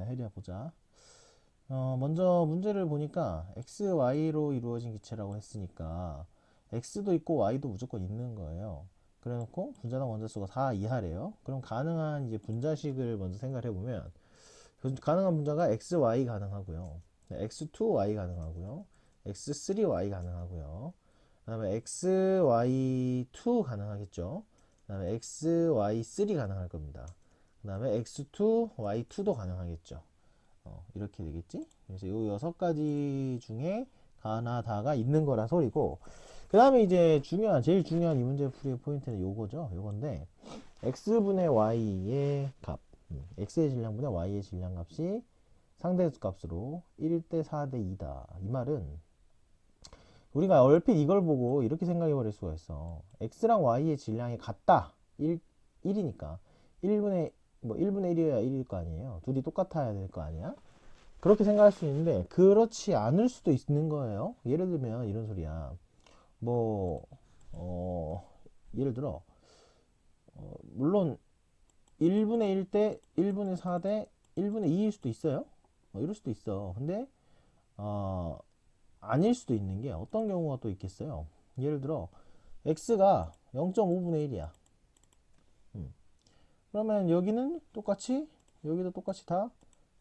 자, 해리야 보자. 어, 먼저 문제를 보니까 x, y로 이루어진 기체라고 했으니까 x도 있고 y도 무조건 있는 거예요. 그래놓고 분자당 원자수가 4 이하래요. 그럼 가능한 이제 분자식을 먼저 생각해 보면 가능한 분자가 x, y 가능하고요. 네, x2, y 가능하고요. x3, y 가능하고요. 그다음에 x, y2 가능하겠죠. 그다음에 x, y3 가능할 겁니다. 그 다음에 x2, y2도 가능하겠죠. 어, 이렇게 되겠지? 그래서 이 여섯 가지 중에 하나다가 있는 거라 소리고, 그 다음에 이제 중요한, 제일 중요한 이 문제 풀이의 포인트는 요거죠. 요건데, x분의 y의 값, 음, x의 질량분의 y의 질량 값이 상대수 값으로 1 대 4 대 2다. 이 말은, 우리가 얼핏 이걸 보고 이렇게 생각해 버릴 수가 있어. x랑 y의 질량이 같다. 1, 1이니까. 1분의 뭐 1분의 1이어야 1일 거 아니에요. 둘이 똑같아야 될 거 아니야? 그렇게 생각할 수 있는데 그렇지 않을 수도 있는 거예요. 예를 들면 이런 소리야. 뭐 어, 예를 들어 어, 물론 1분의 1 대 1분의 4 대 1분의 2일 수도 있어요. 어, 이럴 수도 있어. 근데 어, 아닐 수도 있는 게 어떤 경우가 또 있겠어요. 예를 들어 x가 0.5분의 1이야. 그러면 여기는 똑같이 여기도 똑같이 다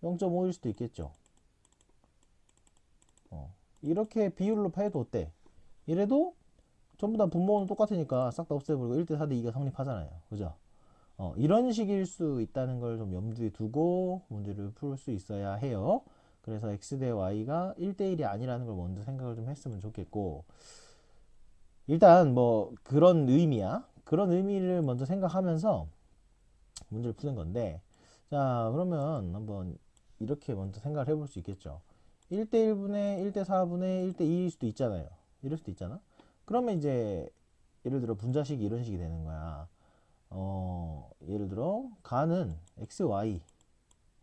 0.5일 수도 있겠죠. 어, 이렇게 비율로 해도 어때? 이래도 전부 다 분모는 똑같으니까 싹 다 없애버리고 1대 4대 2가 성립하잖아요. 그죠? 어, 이런 식일 수 있다는 걸 좀 염두에 두고 문제를 풀 수 있어야 해요. 그래서 x 대 y가 1대 1이 아니라는 걸 먼저 생각을 좀 했으면 좋겠고 일단 뭐 그런 의미야. 그런 의미를 먼저 생각하면서 문제를 푸는 건데 자 그러면 한번 이렇게 먼저 생각을 해볼 수 있겠죠. 1대 1분의 1대 4분의 1대 2일 수도 있잖아요. 이럴 수도 있잖아? 그러면 이제 예를 들어 분자식이 이런 식이 되는 거야. 어 예를 들어 가는 xy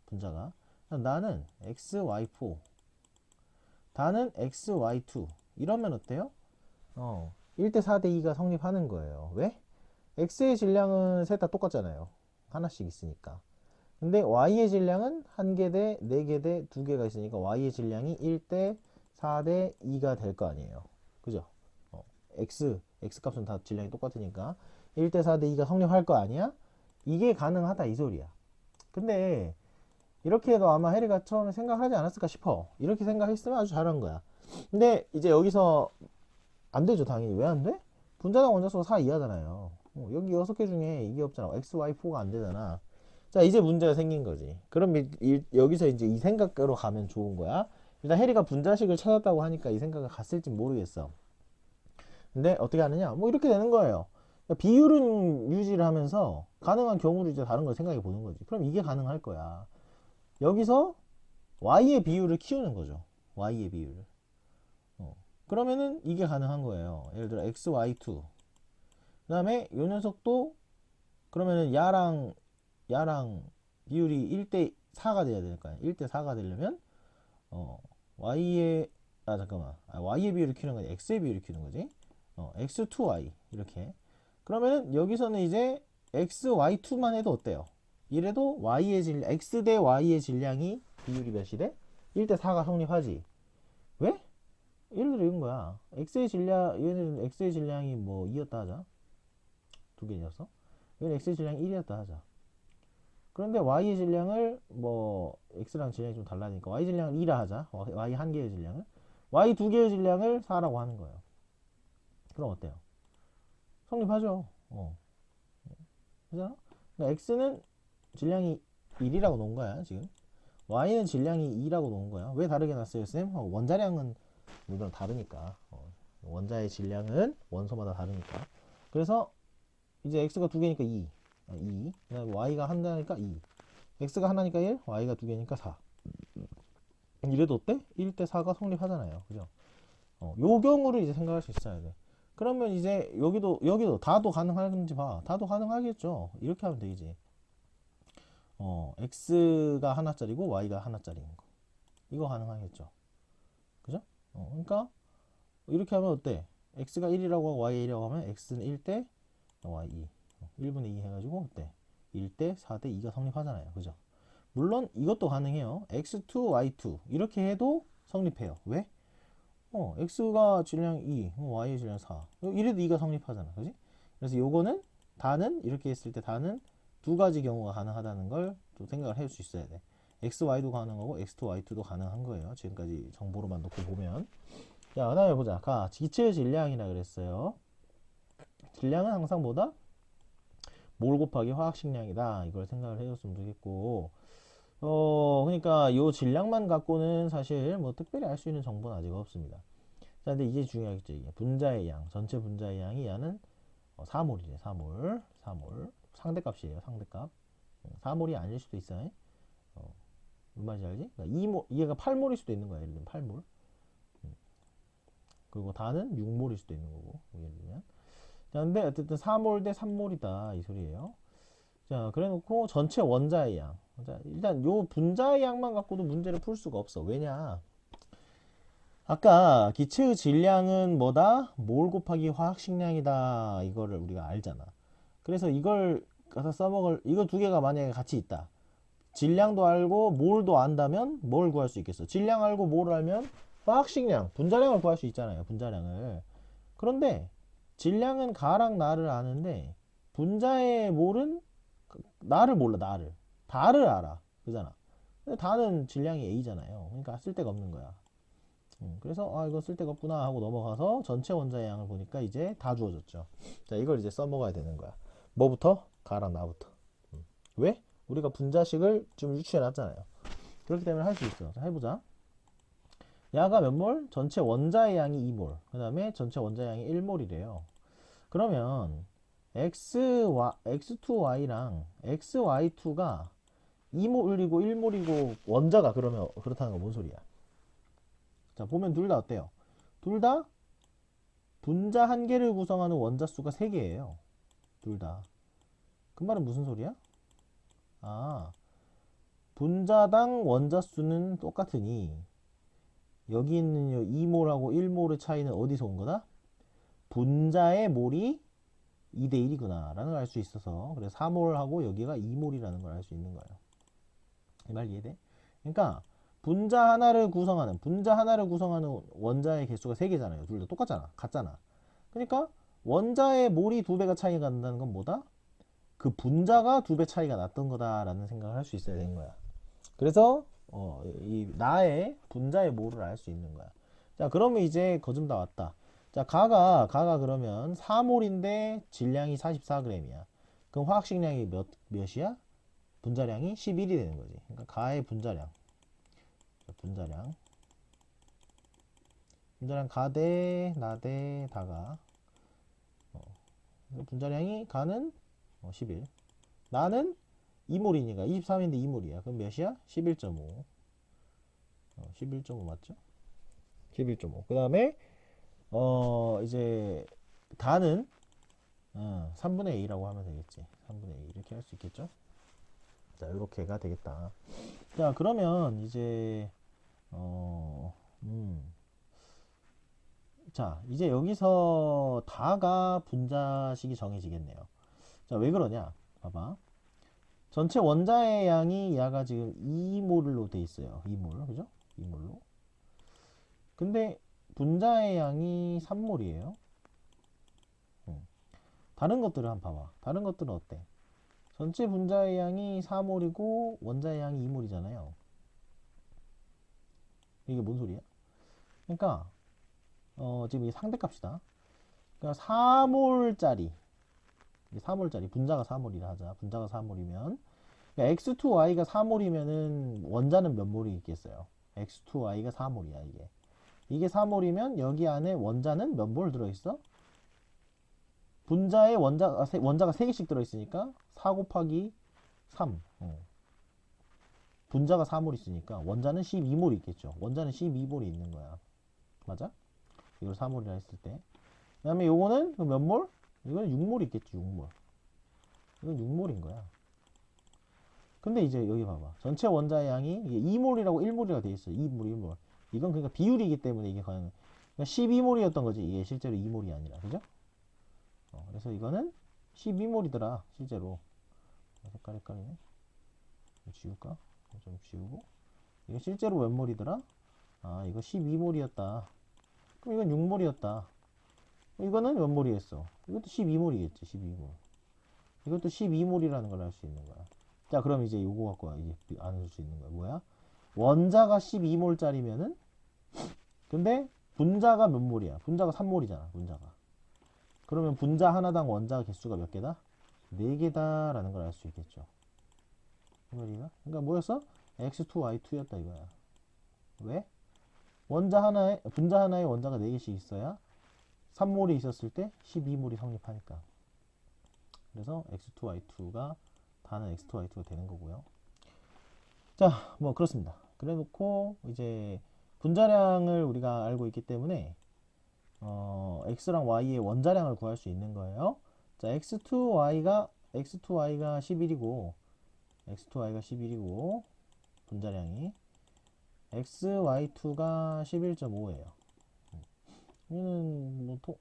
분자가 나는 xy4 다는 xy2 이러면 어때요? 어 1대 4대 2가 성립하는 거예요. 왜? x의 질량은 셋 다 똑같잖아요 하나씩 있으니까. 근데 y의 질량은 한 개 대, 네 개 대, 두 개가 있으니까 y의 질량이 1 대 4 대 2가 될 거 아니에요. 그죠? 어, x, x 값은 다 질량이 똑같으니까 1 대 4 대 2가 성립할 거 아니야? 이게 가능하다 이 소리야. 근데 이렇게 해도 아마 해리가 처음에 생각하지 않았을까 싶어. 이렇게 생각했으면 아주 잘한 거야. 근데 이제 여기서 안 되죠, 당연히. 왜 안 돼? 분자당 원자수가 4 이하잖아요. 어, 여기 여섯 개 중에 이게 없잖아. x, y, 4가 안 되잖아. 자, 이제 문제가 생긴 거지. 그럼 이, 이, 여기서 이제 이 생각으로 가면 좋은 거야. 일단 해리가 분자식을 찾았다고 하니까 이 생각을 갔을지 모르겠어. 근데 어떻게 하느냐? 뭐 이렇게 되는 거예요. 그러니까 비율은 유지를 하면서 가능한 경우를 이제 다른 걸 생각해 보는 거지. 그럼 이게 가능할 거야. 여기서 y의 비율을 키우는 거죠. y의 비율을. 어. 그러면은 이게 가능한 거예요. 예를 들어 x, y2. 그 다음에 요 녀석도 그러면은 야랑 야랑 비율이 1대 4가 돼야 아니야? 1대 4가 되려면 어 y의 아 잠깐만. 아, y의 비율을 키우는 거지. x의 비율을 키우는 거지. 어 x2y 이렇게. 그러면은 여기서는 이제 x y2만 해도 어때요? 이래도 y의 질 x 대 y의 질량이 비율이 몇이 돼? 1대 4가 성립하지. 왜? 예를 들어 이런 거야. x의 질량 얘는 x의 질량이 뭐 2였다 하자 두 개였어? 이건 x의 질량이 1이었다 하자. 그런데 y의 질량을 뭐 x랑 질량이 좀 달라니까 y 질량을 2라 하자. y 한 개의 질량을 y 두 개의 질량을 4라고 하는 거예요. 그럼 어때요? 성립하죠. 어. 그러니까 x는 질량이 1이라고 놓은 거야, 지금. y는 질량이 2라고 놓은 거야. 왜 다르게 놨어요, 쌤? 어, 원자량은 물론 다르니까. 어, 원자의 질량은 원소마다 다르니까. 그래서 이제 x가 두 개니까 2. 2. 그다음에 y가 하나니까 2. x가 하나니까 1, y가 두 개니까 4. 이래도 어때? 1대 4가 성립하잖아요. 그죠? 어, 요 경우를 이제 생각할 수 있어야 돼. 그러면 이제 여기도 여기도 다도 가능한지 봐. 다도 가능하겠죠. 이렇게 하면 되지. 어, x가 하나짜리고 y가 하나짜리인 거. 이거 가능하겠죠. 그죠? 어, 그러니까 이렇게 하면 어때? x가 1이라고 하고 y 1이라고 하면 x는 1대 y 2 1분의 2 해가지고 어때? 1대 4대 2가 성립하잖아요 그죠 물론 이것도 가능해요. x2, y2 이렇게 해도 성립해요. 왜? 어, x가 질량 2, 어, y의 질량 4. 어, 이래도 2가 성립하잖아. 그지? 그래서 요거는 다는 이렇게 했을 때 다는 두 가지 경우가 가능하다는 걸 또 생각을 할 수 있어야 돼. x, y도 가능하고 x2, y2도 가능한 거예요. 지금까지 정보로만 놓고 보면. 자, 그 다음에 보자. 가 기체 질량이라 그랬어요. 질량은 항상 뭐다? 몰 곱하기 화학식량이다. 이걸 생각을 해줬으면 좋겠고, 어, 그러니까 요 질량만 갖고는 사실 뭐 특별히 알 수 있는 정보는 아직 없습니다. 자, 근데 이제 중요하겠죠. 이게 분자의 양, 전체 분자의 양이 얘는 어, 4몰이래. 4몰, 4몰. 상대값이에요. 상대값. 4몰이 아닐 수도 있어요. 어, 말인지 알지? 그러니까 2몰, 얘가 8몰일 수도 있는 거야. 예를 들면 8몰. 그리고 다는 6몰일 수도 있는 거고. 예를 들면. 자, 근데 어쨌든 4몰 대 3몰이다. 이 소리예요. 자, 그래 놓고 전체 원자의 양. 자, 일단 요 분자의 양만 갖고도 문제를 풀 수가 없어. 왜냐? 아까 기체의 질량은 뭐다? 몰 곱하기 화학식량이다. 이거를 우리가 알잖아. 그래서 이걸 갖다 써먹을, 이거 두 개가 만약에 같이 있다. 질량도 알고 몰도 안다면 뭘 구할 수 있겠어? 질량 알고 몰을 알면 화학식량, 분자량을 구할 수 있잖아요. 분자량을. 그런데 질량은 가랑 나를 아는데 분자의 몰은 나를 몰라 나를. 다를 알아 그잖아. 근데 다는 질량이 A잖아요. 그러니까 쓸데가 없는 거야. 음, 그래서 아 이거 쓸데가 없구나 하고 넘어가서 전체 원자의 양을 보니까 이제 다 주어졌죠. 자 이걸 이제 써먹어야 되는 거야. 뭐부터? 가랑 나부터. 음. 왜? 우리가 분자식을 좀 유추해 놨잖아요. 그렇기 때문에 할 수 있어. 자 해보자 야가 몇 몰? 전체 원자의 양이 2몰 그 다음에 전체 원자의 양이 1몰이래요 그러면 x, y, x2y랑 xy2가 2몰이고 1몰이고 원자가 그러면 그렇다는 건 뭔 소리야? 자 보면 둘 다 어때요? 둘 다 분자 한 개를 구성하는 원자 수가 3개예요. 둘 다. 그 말은 무슨 소리야? 아 분자당 원자 수는 똑같으니 여기 있는 요 2몰하고 1몰의 차이는 어디서 온 거다? 분자의 몰이 2대 1이구나 라는 걸 알 수 있어서 그래서 3몰하고 여기가 2몰이라는 걸 알 수 있는 거예요 이 말 이해돼? 그러니까 분자 하나를 구성하는 분자 하나를 구성하는 원자의 개수가 3개잖아요 둘 다 똑같잖아 같잖아 그러니까 원자의 몰이 두 배가 차이가 난다는 건 뭐다? 그 분자가 두 배 차이가 났던 거다라는 생각을 할 수 있어야 되는 거야 그래서 어, 이 나의 분자의 몰을 알수 있는 거야 자 그러면 이제 거좀 다 왔다 자, 가가, 가가 그러면 4몰인데 질량이 44g이야. 그럼 화학식량이 몇, 몇이야? 분자량이 11이 되는 거지. 그러니까 가의 분자량. 자, 분자량. 분자량 가 대, 나 대, 다가. 어. 분자량이 가는 어, 11. 나는 2몰이니까 23인데 2몰이야. 그럼 몇이야? 11.5. 어, 11.5 맞죠? 11.5. 그 다음에 어 이제 다는 어, 3분의 A라고 하면 되겠지 3분의 A 이렇게 할 수 있겠죠 자 이렇게가 되겠다 자 그러면 이제 어 음. 자 이제 여기서 다가 분자식이 정해지겠네요 자 왜 그러냐 봐봐 전체 원자의 양이 야가 지금 2몰로 돼 있어요 2몰 그죠 2몰로 근데 분자의 양이 3몰이에요. 음. 다른 것들을 한번 봐봐. 다른 것들은 어때? 전체 분자의 양이 4몰이고 원자의 양이 2몰이잖아요. 이게 뭔 소리야? 그러니까 어, 지금 이 상대값이다. 그러니까 4몰짜리 4몰짜리 분자가 4몰이라 하자. 분자가 4몰이면 그러니까 x2y가 4몰이면은 원자는 몇 몰이 있겠어요? x2y가 4몰이야 이게. 이게 3몰이면 여기 안에 원자는 몇 몰 들어있어? 분자에 원자가, 원자가 3개씩 들어있으니까 4 곱하기 3 어. 분자가 4몰 있으니까 원자는 12몰이 있겠죠 원자는 12몰이 있는 거야 맞아? 이걸 4몰이라 했을 때 그 다음에 요거는 몇 몰? 이거는 6몰 있겠지 6몰 이건 6몰인 거야 근데 이제 여기 봐봐 전체 원자의 양이 2몰이라고 1몰이라고 돼 있어 2몰 1몰 이건 그러니까 비율이기 때문에 이게. 그러니까 12몰이었던 거지. 이게 실제로 2몰이 아니라. 그죠? 어, 그래서 이거는 12몰이더라. 실제로. 색깔 헷갈리네. 지울까? 좀 지우고 이거 실제로 몇 몰이더라? 아 이거 12몰이었다 그럼 이건 6몰이었다 이거는 몇 몰이겠어? 이것도 12몰이겠지 12몰 이것도 12몰이라는 걸 알 수 있는 거야 자 그럼 이제 요거 갖고 와. 이제 알수 있는 거야 뭐야? 원자가 12몰짜리면은 근데 분자가 몇 몰이야? 분자가 3몰이잖아 분자가 그러면 분자 하나당 원자 개수가 몇 개다? 4개다 라는 걸 알 수 있겠죠? 그러니까 뭐였어? x2, y2였다 이거야 왜? 원자 하나에 분자 하나에 원자가 4개씩 있어야 3몰이 있었을 때 12몰이 성립하니까. 그래서 x2, y2가 다는 x2, y2가 되는 거고요. 자 뭐 그렇습니다. 그래 놓고 이제 분자량을 우리가 알고 있기 때문에 어, x랑 y의 원자량을 구할 수 있는 거예요. 자 x2y가 x2y가 11이고 x2y가 11이고 분자량이. xy2가 11.5예요. 얘는 뭐 도,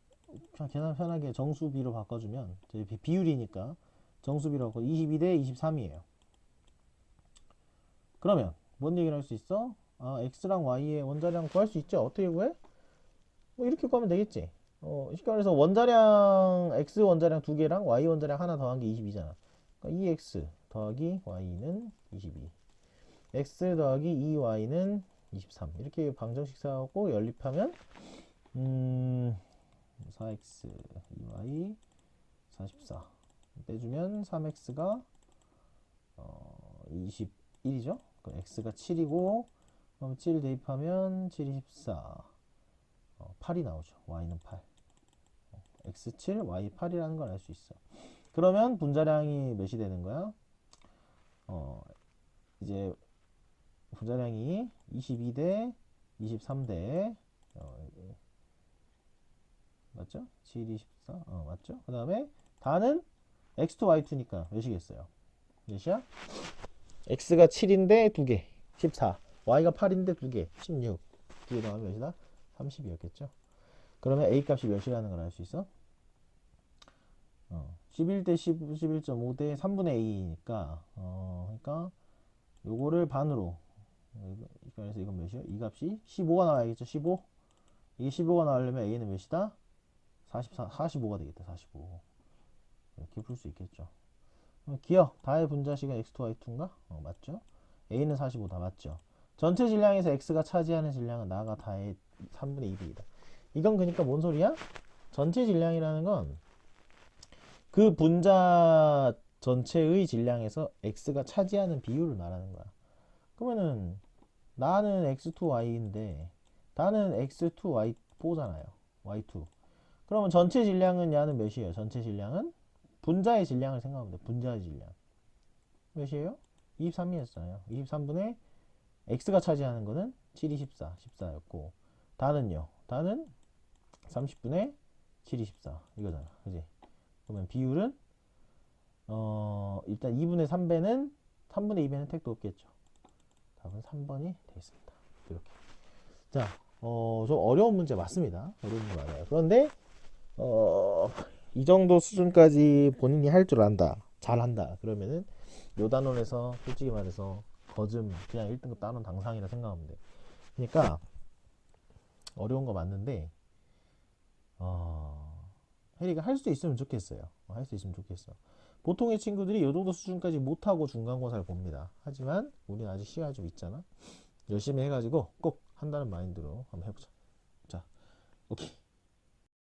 그냥 계산 편하게 정수비로 바꿔주면 비- 비율이니까 정수비로 바꿔 22대 23이에요. 그러면 뭔 얘기를 할 수 있어? 아, x랑 y의 원자량 구할 수 있죠. 어떻게 구해? 뭐 이렇게 구하면 되겠지. 어, 쉽게 말해서 원자량 x 원자량 두 개랑 y 원자량 하나 더한 게 22잖아. 그러니까 2x 더하기 y는 22. x 더하기 2y는 23. 이렇게 방정식 사고 연립하면 음 4x 2y 44 빼주면 3x가 어 21이죠. 그럼 x가 7이고 그럼 7 대입하면 7이 14. 어, 8이 나오죠. y는 8. 어, x7, y8이라는 걸 알 수 있어. 그러면 분자량이 몇이 되는 거야? 어, 이제 분자량이 22대 23대 어, 예. 맞죠? 7, 24 어, 맞죠? 그 다음에 다는 x2, y2니까 몇이겠어요? 몇이야? x가 7인데 2개 14 y가 8인데 2개 16 2개 더하면 몇이다? 30이었겠죠? 그러면 a 값이 몇이라는 걸 알 수 있어? 어, 11대 10, 11.5 대 3분의 a니까 어, 그러니까 요거를 반으로 그래서 이건 몇이요? 이 값이 15가 나와야겠죠? 15 이게 15가 나오려면 a는 몇이다? 44, 45가 되겠다 45 이렇게 풀 수 있겠죠 기억 다의 분자식은 x2, y2인가? 어, 맞죠? a는 45다 맞죠? 전체 질량에서 x가 차지하는 질량은 나가 다의 3분의 2배이다 이건 그러니까 뭔 소리야? 전체 질량이라는 건 그 분자 전체의 질량에서 x가 차지하는 비율을 말하는 거야. 그러면은 나는 x2y인데 나는 x2 y4잖아요. y2. 그러면 전체 질량은 야는 몇이에요? 전체 질량은 분자의 질량을 생각하면 돼. 분자의 질량. 몇이에요? 23이었어요. 23분의 x가 차지하는 거는 7이 14, 14였고 다는요. 다는 30분의 7이 14 이거잖아. 그지? 그러면 비율은 어 일단 2분의 3배는 3분의 2배는 택도 없겠죠. 답은 3번이 되겠습니다. 이렇게. 자, 어, 좀 어려운 문제 맞습니다. 어려운 문제 맞아요. 그런데 어, 이 정도 수준까지 본인이 할 줄 안다. 잘한다. 그러면은 요 단원에서 솔직히 말해서 거즘 그냥 1등급 따놓은 당상이라 생각하면 돼. 그러니까 어려운 거 맞는데 어, 해리가 할 수 있으면 좋겠어요. 할 수 있으면 좋겠어. 보통의 친구들이 이 정도 수준까지 못하고 중간고사를 봅니다. 하지만 우리는 아직 시간이 좀 있잖아. 열심히 해가지고 꼭 한다는 마인드로 한번 해보자. 자, 오케이.